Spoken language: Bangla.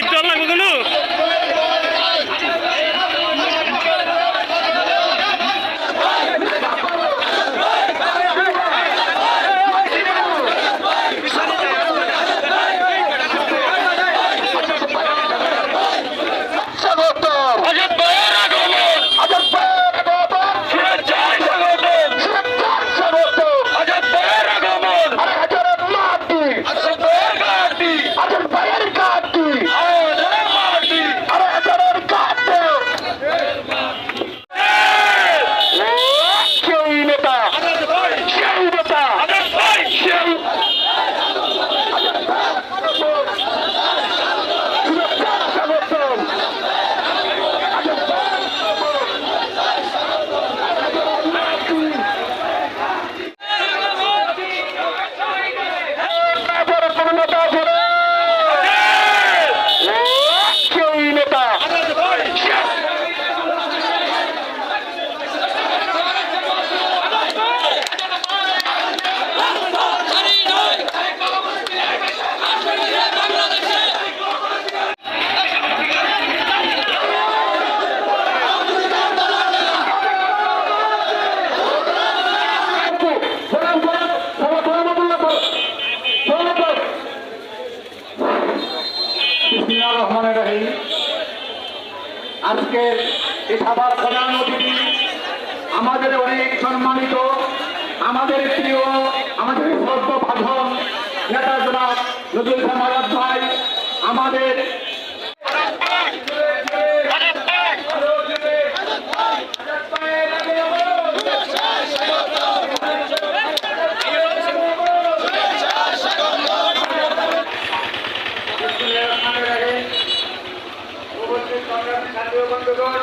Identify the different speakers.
Speaker 1: ఇద్దరు বিসমিল্লা
Speaker 2: রহমানের রহিম।
Speaker 1: আজকের এ সভার প্রধান অতিথি আমাদের অনেক সম্মানিত, আমাদের প্রিয়, আমাদের সর্ব সর্বভাজন নেতা জনাব নজরুল ভাই, আমাদের প্রিয় বন্ধুগণ